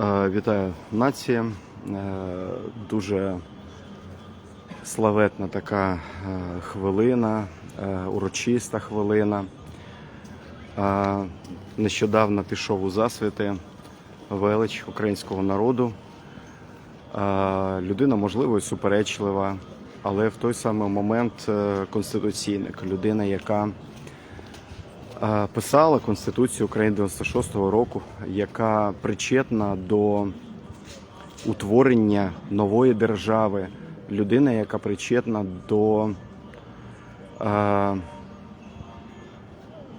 Е, Вітаю нація. Е, Дуже славетна така е, хвилина, урочиста хвилина. Нещодавно пішов у засвіти велич українського народу. Людина, можливо, і суперечлива, але в той самий момент конституційник, людина, яка писала Конституцію України 96-го року, яка причетна до утворення нової держави, людина, яка причетна до е,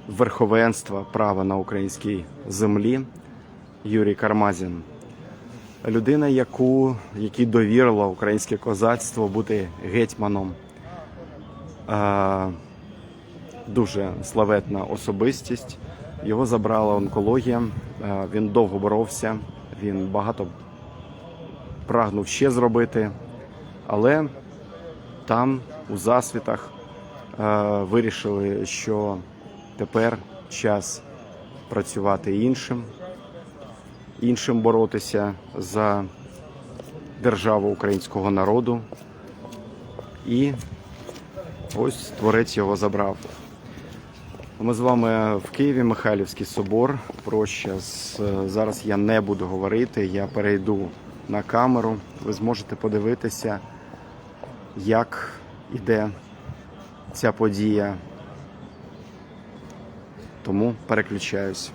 верховенства права на українській землі, Юрій Кармазін. Людина, яку, якій довірило українське козацтво бути гетьманом. Е, дуже славетна особистість. Його забрала онкологія. Е, Він довго боровся, він багато прагнув ще зробити, але там, у засвітах, е, вирішили, що тепер час працювати іншим, іншим боротися за державу українського народу. І ось творець його забрав. Ми з вами в Києві, Михайлівський собор. Проща. Зараз я не буду говорити, я перейду на камеру. Ви зможете подивитися, як іде ця подія. Тому переключаюсь.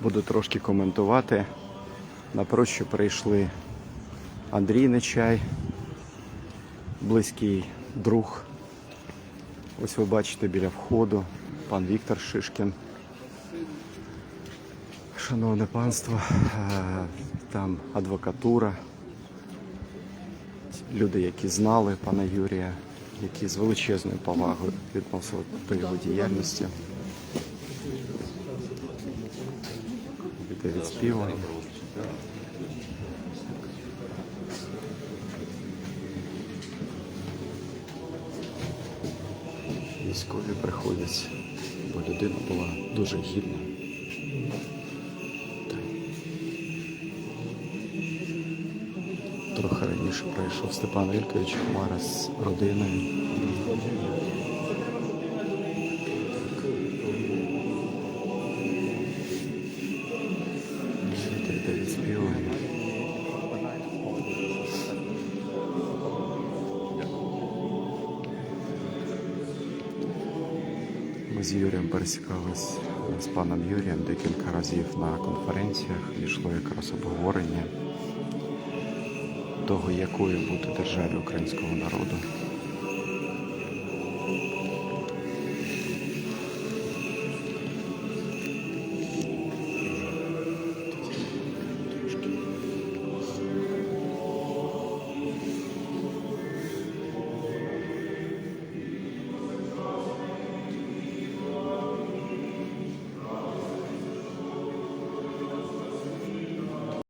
Буду трошки коментувати. На прощу прийшли Андрій Нечай, близький друг. Ось ви бачите біля входу пан Віктор Шишкін. Шановне панство, е, там адвокатура, люди, які знали пана Юрія, які з величезною повагою відносили до його діяльності. Іде відспівування. Військові приходять, бо людина була дуже гідна. Трохи раніше прийшов Степан Вількович Хмара з родиною. Ми з Юрієм пересікались з паном Юрієм декілька разів на конференціях. Йшло якраз обговорення того, якою бути державі українського народу.